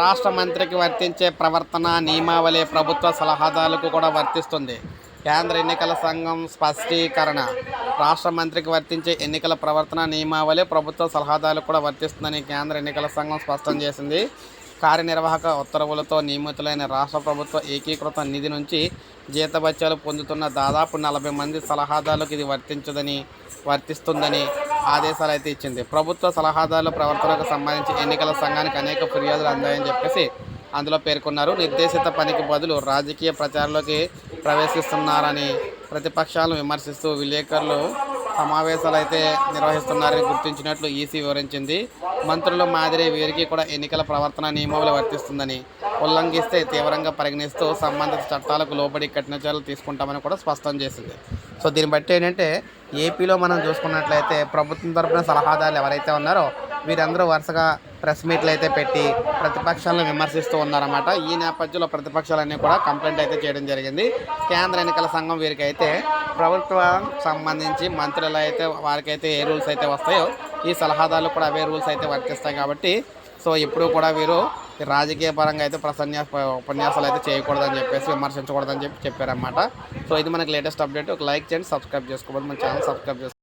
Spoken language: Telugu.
రాష్ట్ర మంత్రికి వర్తించే ప్రవర్తన నియమావళి ప్రభుత్వ సలహాదారులకు కూడా వర్తిస్తుంది. కేంద్ర ఎన్నికల సంఘం స్పష్టీకరణ. రాష్ట్ర మంత్రికి వర్తించే ఎన్నికల ప్రవర్తన నియమావళి ప్రభుత్వ సలహాదారులకు కూడా వర్తిస్తుందని కేంద్ర ఎన్నికల సంఘం స్పష్టం చేసింది. కార్యనిర్వాహక ఉత్తర్వులతో నియమితులైన రాష్ట్ర ప్రభుత్వ ఏకీకృత నిధి నుంచి జీతభత్యాలు పొందుతున్న దాదాపు నలభై మంది సలహాదారులకు ఇది వర్తించదని వర్తిస్తుందని ఆదేశాలు అయితే ఇచ్చింది. ప్రభుత్వ సలహాదారుల ప్రవర్తనకు సంబంధించి ఎన్నికల సంఘానికి అనేక ఫిర్యాదులు అందాయని చెప్పేసి అందులో పేర్కొన్నారు. నిర్దేశిత పనికి బదులు రాజకీయ ప్రచారంలోకి ప్రవేశిస్తున్నారని ప్రతిపక్షాలను విమర్శిస్తూ విలేకరులు సమావేశాలు అయితే నిర్వహిస్తున్నారని గుర్తించినట్లు ఈసీ వివరించింది. మంత్రుల మాదిరి వీరికి కూడా ఎన్నికల ప్రవర్తన నియమావళి వర్తిస్తుందని ఉల్లంఘిస్తే తీవ్రంగా పరిగణిస్తూ సంబంధిత చట్టాలకు లోబడి కఠిన చర్యలు తీసుకుంటామని కూడా స్పష్టం చేసింది. సో దీన్ని బట్టి ఏంటంటే ఏపీలో మనం చూసుకున్నట్లయితే ప్రభుత్వం తరపున సలహాదారులు ఎవరైతే ఉన్నారో వీరందరూ వరుసగా ప్రెస్ మీట్లు అయితే పెట్టి ప్రతిపక్షాలను విమర్శిస్తూ ఉన్నారన్నమాట. ఈ నేపథ్యంలో ప్రతిపక్షాలన్నీ కూడా కంప్లైంట్ అయితే చేయడం జరిగింది. కేంద్ర ఎన్నికల సంఘం వీరికైతే ప్రభుత్వం సంబంధించి మంత్రులు అయితే వారికైతే ఏ రూల్స్ అయితే వస్తాయో ఈ సలహాదారులు కూడా అవే రూల్స్ అయితే వర్తిస్తాయి కాబట్టి సో ఇప్పుడు కూడా వీరు రాజకీయ పరంగా అయితే ప్రసన్న ఉపన్యాసాలు అయితే చేయకూడదని చెప్పేసి విమర్శించకూడదని చెప్పి చెప్పారన్నమాట. సో ఇది మనకి లేటెస్ట్ అప్డేట్ ఒక లైక్ చేయండి సబ్స్క్రైబ్ చేసుకోవాలి మన ఛానల్ సబ్స్క్రైబ్ చేసుకోండి